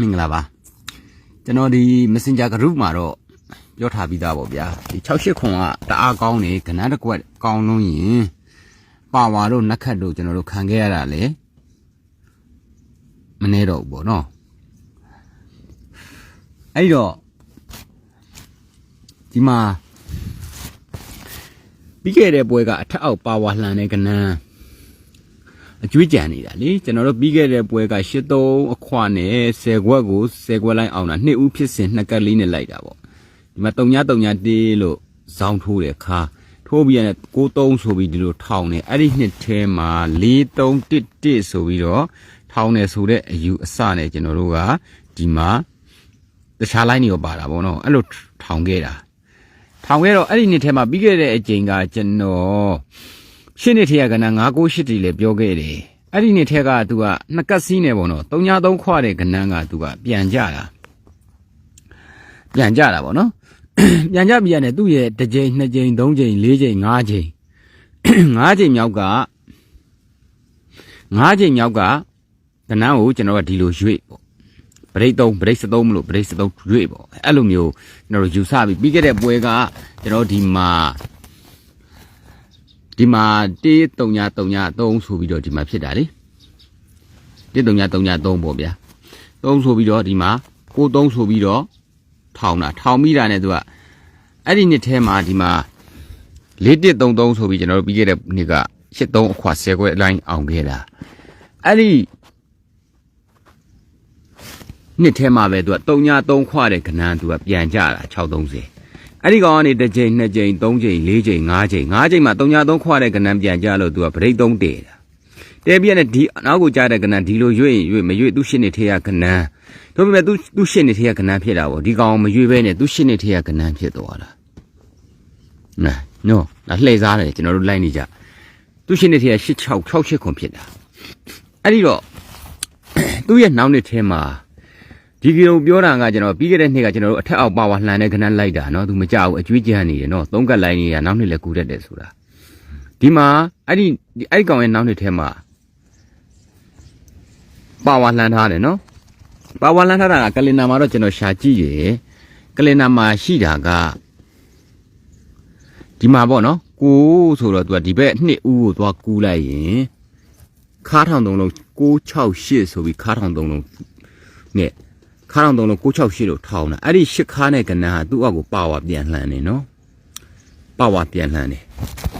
မင်္ဂလာပါကျွန်တော်ဒီ Messenger group မှာတော့ပြောထားပြီးသားပေါ့ဗျာဒီ68ခွန်ကတအားကောင်းနေကနန်းတစ်ကွက်ကောင်းလို့ရင်ပါဝါတို့နက်ခတ်တို့ကျွန်တော်တို့ခံခဲ့ရတာလေမနေတော့ဘူးပေါ့နော်အဲ့တော့ဒီမှာပြီးခဲ့တဲ့ပွဲကအထက်အောက်ပါဝါလှန်တဲ့ကနန်း အကျွေးကြံနေတာလေကျွန်တော်တို့ပြီးခဲ့တဲ့ပွဲက83အခွနဲ့10ခွက်ကို10ခွက်လိုက်အောင်တာနှစ်ဦးဖြစ်စဉ်နှစ်ကက်လေးနဲ့လိုက်တာပေါ့ဒီမှာ3ည3ညတေးလို့ဇောင်းထိုးတယ်ခါထိုးပြီးရတယ်93ဆိုပြီးဒီလိုထောင်းနေအဲ့ဒီနှစ်ထဲမှာ4311ဆိုပြီးတော့ထောင်းနေဆိုတဲ့အယူအစနဲ့ကျွန်တော်တို့ကဒီမှာတခြား line တွေရောပါတာပေါ့နော်အဲ့လိုထောင်းခဲ့တာထောင်ခဲ့တော့အဲ့ဒီနှစ်ထဲမှာပြီးခဲ့တဲ့အချိန်ကကျွန်တော် ရှင်းနှစ်ထဲကကဏ္ဍ998တီလည်းပြောခဲ့တယ်အဲ့ဒီနှစ်ထဲကသူကနှစ်ကတ်စီးနေပေါ့နော်303ခွာတဲ့ကဏ္ဍကသူကပြန်ကြတာပြန်ကြတာပေါ့နော်ပြန်ကြပြန်တယ်သူ့ရဲ့တစ်ကြိမ်နှစ်ကြိမ်သုံးကြိမ်လေးကြိမ်ငါးကြိမ်ငါးကြိမ်မြောက်ကငါးကြိမ်မြောက်ကကဏ္ဍကိုကျွန်တော်ကဒီလိုရွေ့ပေါ့ပရိတ်သုံးပရိတ်စသုံးမလို့ပရိတ်စသုံးရွေ့ပေါ့အဲ့လိုမျိုးကျွန်တော်တို့ယူဆပြီးပြီးခဲ့တဲ့ပွဲကကျွန်တော်ဒီမှာ ဒီမှာတေး3ည3ည3ဆိုပြီးတော့ဒီမှာဖြစ်တာလေတေး3ည3ည3ပေါ့ဗျာ3ဆိုပြီးတော့ဒီမှာကို3ဆိုပြီးတော့ထောင်တာထောင်မိတာနဲ့သူကအဲ့ဒီနှစ်ထဲမှာဒီမှာ4133ဆိုပြီးကျွန်တော်တို့ပြီးခဲ့တဲ့နှစ်က83အခွာ10ခွဲအလိုင်းအောင်ခဲ့တာအဲ့ဒီနှစ်ထဲမှာပဲသူက3ည3ခွာတဲ့ခဏန်းသူကပြန်ကြတာ630 အဲ့ဒီကောင်ကနေတစ်ချိန်နှစ်ချိန်သုံးချိန်လေးချိန်ငါးချိန်ငါးချိန်မှာ3ည3ခွာတဲ့ခဏန်းပြန်ကြလို့သူကဗရိတ်3တည်တာတဲပြည့်နဲ့ဒီနောက်ကိုကြားတဲ့ကဏ္ဍဒီလိုရွေ့ရင်ရွေ့မရွေ့သူရှင်းနေထေရကဏ္ဍတို့ပေမဲ့သူသူရှင်းနေထေရကဏ္ဍဖြစ်တာပေါ့ဒီကောင်မရွေ့ပဲနဲ့သူရှင်းနေထေရကဏ္ဍဖြစ်သွားတာနာနော်ဒါလှည့်စားတယ်ကျွန်တော်တို့လိုက်နေကြသူရှင်းနေထေရ86 68ခွန်ဖြစ်တာအဲ့ဒီတော့သူ့ရဲ့နောက်နှစ်ထဲမှာ ဒီကီလိုပြောတာကကျွန်တော်ပြီးခဲ့တဲ့နှစ်ကကျွန်တော်တို့အထက်အောက်ပါဝါလှန်တဲ့ကဏ္ဍလိုက်တာနော်သူမကြောက်ဘူးအကျွေးကြမ်းနေတယ်နော်သုံးကတ်လိုက်နေရနောက်နှစ်လည်းကူတတ်တယ်ဆိုတာဒီမှာအဲ့ဒီအဲ့ဒီကောင်ရဲ့နောက်နှစ်ထဲမှာပါဝါလှန်ထားတယ်နော်ပါဝါလှန်ထားတာကကလင်နာမှာတော့ကျွန်တော်ရှာကြည့်ရယ်ကလင်နာမှာရှိတာကဒီမှာပေါ့နော်ကိုဆိုတော့သူကဒီဘက်နှစ်ဦးကိုသွားကူးလိုက်ရင်ခါထောင်သုံးလုံး668ဆိုပြီးခါထောင်သုံးလုံးနဲ့ ခါထောင်သုံးလုံး668လို့ထောင်းတာအဲ့ဒီရှစ်ခါနဲ့ကနန်းဟာသူ့အောက်ကိုပါဝါပြန်လှန်နေနော်ပါဝါပြန်လှန်နေ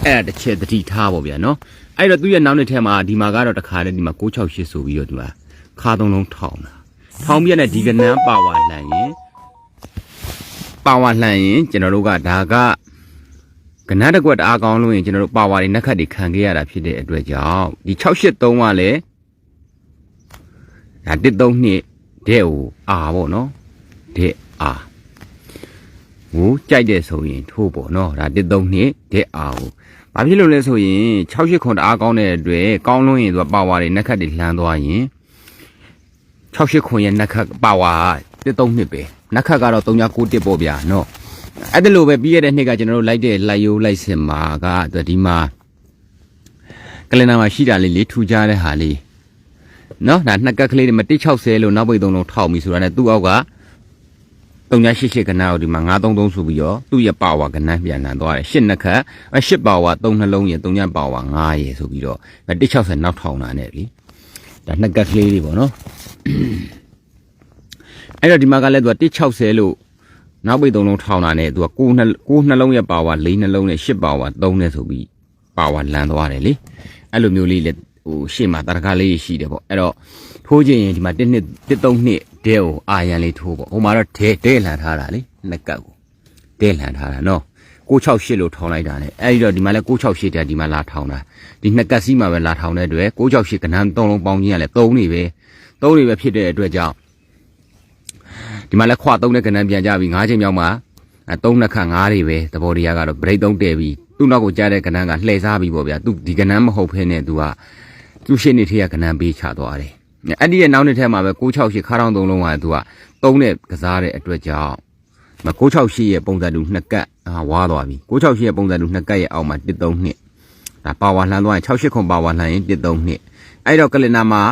အဲ့ဒါတစ်ချက်တတိထားပေါ့ဗျာနော်အဲ့တော့သူ့ရဲ့နောက်နှစ်ထဲမှာဒီမှာကတော့တခါတည်းဒီမှာ668ဆိုပြီးတော့ဒီမှာခါသုံးလုံးထောင်းတာထောင်းပြတဲ့ဒီကနန်းပါဝါလှန်ရင်ပါဝါလှန်ရင်ကျွန်တော်တို့ကဒါကကနန်းတစ်ကွက်တအားကောင်းလို့ရင်ကျွန်တော်တို့ပါဝါတွေနှက်ခတ်တွေခံခဲ့ရတာဖြစ်တဲ့အတွက်ကြောင့်ဒီ683ကလည်းဒါ132 တဲ့ကိုအာပေါ့နော်တဲ့အာဟိုကြိုက်တဲ့ဆိုရင်ထိုးပေါ့နော်ဒါ132တဲ့အာကိုဘာဖြစ်လို့လဲဆိုရင်68ခွန်တအားကောင်းတဲ့အတွက်ကောင်းလို့ရင်သူကပါဝါတွေနှက်ခတ်တွေလှမ်းသွားရင်68ခွန်ရဲ့နှက်ခတ်ပါဝါ132ပဲနှက်ခတ်ကတော့391ပေါ့ဗျာနော်အဲ့ဒါလိုပဲပြီးရတဲ့နှစ်ကကျွန်တော်တို့လိုက်တဲ့လိုက်ရိုးလိုက်စင်မာကဒီမှာကလင်နာမှာရှိတာလေးလေးထူကြတဲ့ဟာလေး နော်ဒါနှစ်ကက်ကလေးတွေမ160လို့နောက်ပိတ်သုံးလုံးထောက်ပြီဆိုတာနဲ့သူ့အောက်က388ကနန်းကိုဒီမှာ933ဆိုပြီးတော့သူ့ရဲ့ပါဝါကနန်းပြန်လန်သွားတယ်8နှစ်ခက်8ပါဝါ3နှလုံးရ3ညပါဝါ9ရဆိုပြီးတော့160နောက်ထောင်တာနဲ့လीဒါနှစ်ကက်ကလေးတွေပေါ့နော်အဲ့တော့ဒီမှာကလည်းသူက160လို့နောက်ပိတ်သုံးလုံးထောင်းတာနဲ့သူက9နှ9နှလုံးရဲ့ပါဝါ4နှလုံးနဲ့10ပါဝါ3နဲ့ဆိုပြီးပါဝါလန်သွားတယ်လေအဲ့လိုမျိုးလေးလေ ဟိုရှေ့မှာတရခါလေးရှိတယ်ပေါ့အဲ့တော့ထိုးခြင်းရင်ဒီမှာ1နှစ်1 3နှစ်ဒဲကိုအာရန်လေးထိုးပေါ့ဟိုမှာတော့ဒဲဒဲလှန်ထားတာလေနှစ်ကပ်ကိုဒဲလှန်ထားတာနော်668လို့ထောင်းလိုက်တာနဲ့အဲ့ဒီတော့ဒီမှာလဲ668တက်ဒီမှာလာထောင်းတာဒီနှစ်ကပ်စီးမှာပဲလာထောင်းတဲ့အတွက်668ကနန်း3လုံးပေါင်းခြင်းကလည်း3နေပဲ3နေပဲဖြစ်တဲ့အတွက်ကြောင့်ဒီမှာလဲခွာ3တဲ့ကနန်းပြန်ကြပြီ9ချိန်မြောက်မှာအဲ3နှစ်ခါ9တွေပဲသဘောတရားကတော့ break 3တည့်ပြီသူ့နောက်ကိုကြားတဲ့ကနန်းကလှည့်စားပြီပေါ့ဗျာသူဒီကနန်းမဟုတ်ဖ ೇನೆ သူက သူရှင်းနေထေးကကနန်းပေးချသွားတယ်အဲ့ဒီရဲ့နောက်နှစ်ထဲမှာပဲ668ခါထောင်3လုံးကသူက3နဲ့ကစားတဲ့အတွက်ကြောင့်မ668ရဲ့ပုံစံတူနှစ်ကတ်ဝါသွားပြီ668ရဲ့ပုံစံတူနှစ်ကတ်ရဲ့အောက်မှာ132ဒါပါဝါလှမ်းသွားရင်68ခွန်ပါဝါလှမ်းရင်132အဲ့တော့ကလင်နာမှာ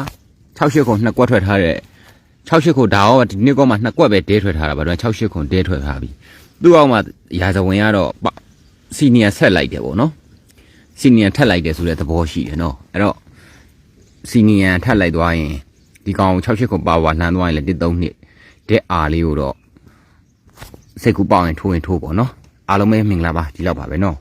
68ခွန်နှစ်ကွက်ထွက်ထားတဲ့68ခုဒါရောဒီနှစ်ကောမှနှစ်ကွက်ပဲဒဲထွက်ထားတာပါတော့68ခုဒဲထွက်ထားပြီသူ့အောက်မှာရာဇဝင်ကတော့စီနီယာဆက်လိုက်တယ်ပေါ့နော်စီနီယာထက်လိုက်တယ်ဆိုတဲ့သဘောရှိတယ်နော်အဲ့တော့ စီနီယာထက်လိုက်သွားရင်ဒီကောင်68ခုပါဝါလှမ်းသွားရင်လည်း1 3နှစ်ဒဲအာလေးကိုတော့စိတ်ကူပေါအောင်ထိုးရင်ထိုးပေါ့နော်အားလုံးပဲမင်္ဂလာပါဒီလောက်ပါပဲနော်